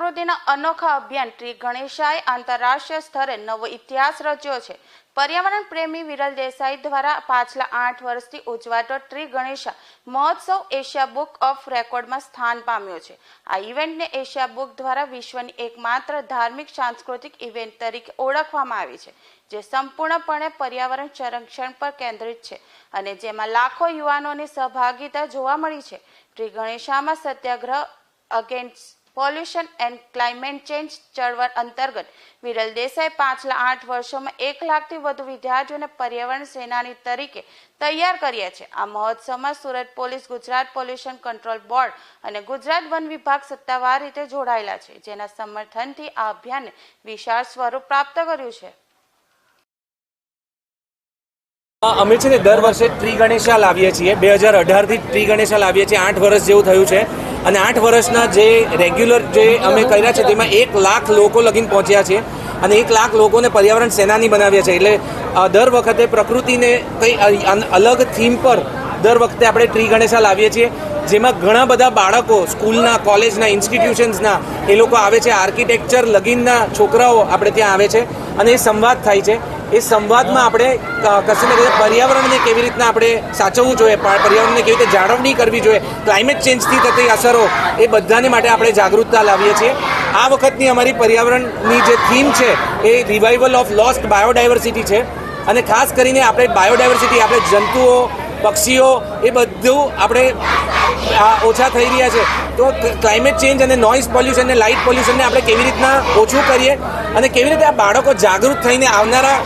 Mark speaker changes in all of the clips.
Speaker 1: અનોખા અભિયાન ટ્રી ગણેશાએ આંતરરાષ્ટ્રીય સ્તરે નવો ઇતિહાસ રચ્યો છે. પર્યાવરણ પ્રેમી વિરલ દેસાઈ દ્વારા પાછલા આઠ વર્ષથી ઉજવાતો ટ્રી ગણેશા મહોત્સવ એશિયા બુક ઓફ રેકોર્ડમાં સ્થાન પામ્યો છે. આ ઇવેન્ટને એશિયા બુક દ્વારા વિશ્વની એકમાત્ર ધાર્મિક સાંસ્કૃતિક ઇવેન્ટ તરીકે ઓળખવામાં આવી છે, જે સંપૂર્ણપણે પર્યાવરણ સંરક્ષણ પર કેન્દ્રિત છે અને જેમાં લાખો યુવાનોની સહભાગિતા જોવા મળી છે. ટ્રી ગણેશામાં સત્યાગ્રહ against pollution and climate change ચળવળ અંતર્ગત વિરલ દેસાઈ પાછલા આઠ વર્ષોમાં એક લાખથી વધુ વિદ્યાર્થીઓને પર્યાવરણ સેનાની તરીકે તૈયાર કર્યા છે. આ મહોત્સવમાં Surat police, Gujarat pollution control board અને ગુજરાત વન વિભાગ સત્તાવાર રીતે જોડાયેલા છે, જેના સમર્થનથી આ અભિયાને વિશાળ સ્વરૂપ પ્રાપ્ત કર્યું છે.
Speaker 2: અમે છે ને દર વર્ષે ટ્રી ગણેશા લાવીએ છીએ. બે હજાર અઢારથી ટ્રી ગણેશા લાવીએ છીએ. આઠ વર્ષ જેવું થયું છે. અને આઠ વર્ષના જે રેગ્યુલર જે અમે કર્યા છે, તેમાં એક લાખ લોકો લગીન પહોંચ્યા છે અને એક લાખ લોકોને પર્યાવરણ સેનાની બનાવ્યા છે. એટલે દર વખતે પ્રકૃતિને કંઈ અલગ થીમ પર દર વખતે આપણે ટ્રી ગણેશા લાવીએ છીએ, જેમાં ઘણા બધા બાળકો સ્કૂલના, કોલેજના ઇન્સ્ટિટ્યુશન્સના એ લોકો આવે છે. આર્કિટેક્ચર લગીનના છોકરાઓ આપણે ત્યાં આવે છે અને એ સંવાદ થાય છે. એ સંવાદમાં આપણે કશું ને પર્યાવરણને કેવી રીતના આપણે સાચવવું જોઈએ પર્યાવરણને કેવી રીતે જાળવણી કરવી જોઈએ ક્લાઇમેટ ચેન્જથી થતી અસરો, એ બધાને માટે આપણે જાગૃતતા લાવીએ છીએ. આ વખતની અમારી પર્યાવરણની જે થીમ છે, એ રિવાઇવલ ઓફ લોસ્ટ બાયોડાયવર્સિટી છે. અને ખાસ કરીને આપણે બાયોડાયવર્સિટી આપણે જંતુઓ પક્ષીઓ એ બધું આપણે ઓછા થઈ રહ્યા છે. તો ક્લાઇમેટ ચેન્જ અને નોઇઝ પોલ્યુશન અને લાઇટ પોલ્યુશનને આપણે કેવી રીતના ઓછું કરીએ અને કેવી રીતે આ બાળકો જાગૃત થઈને આવનારા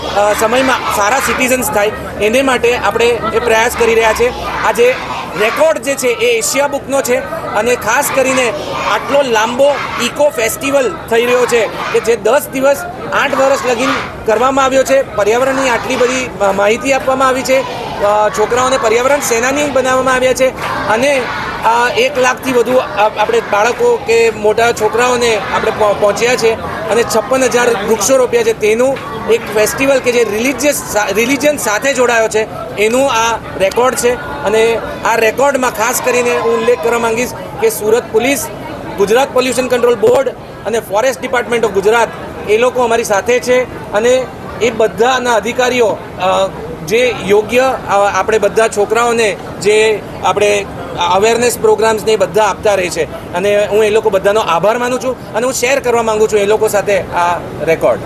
Speaker 2: સમયમાં સારા સિટીઝન્સ થાય, એને માટે આપણે એ પ્રયાસ કરી રહ્યા છે. આજે રેકોર્ડ જે છે એ એશિયા બુકનો છે અને ખાસ કરીને આટલો લાંબો ઇકો ફેસ્ટિવલ થઈ રહ્યો છે કે જે દસ દિવસ આઠ વર્ષ લગીન કરવામાં આવ્યો છે. પર્યાવરણની આટલી બધી માહિતી આપવામાં આવી છે. છોકરાઓને પર્યાવરણ સેનાની બનાવવામાં આવ્યા છે. અને આ એક લાખથી વધુ આપણે બાળકો કે મોટા છોકરાઓને આપણે પહોંચ્યા છે. અને છપ્પન હજાર વૃક્ષો રોપ્યા છે. તેનું એક ફેસ્ટિવલ કે જે રિલિજિયસ રિલિજન સાથે જોડાયો છે, એનું આ રેકોર્ડ છે. અને આ રેકોર્ડમાં ખાસ કરીને હું ઉલ્લેખ કરવા માંગીશ કે Surat police, Gujarat pollution control board અને ફોરેસ્ટ ડિપાર્ટમેન્ટ ઓફ ગુજરાત એ લોકો અમારી સાથે છે. અને એ બધાના અધિકારીઓ જે યોગ્ય આપણે બધા છોકરાઓને જે આપણે અવેરનેસ પ્રોગ્રામ્સ એ બધા આપતા રહે છે. અને હું એ લોકો બધાનો આભાર માનું છું અને હું શેર કરવા માંગુ છું એ લોકો સાથે આ રેકોર્ડ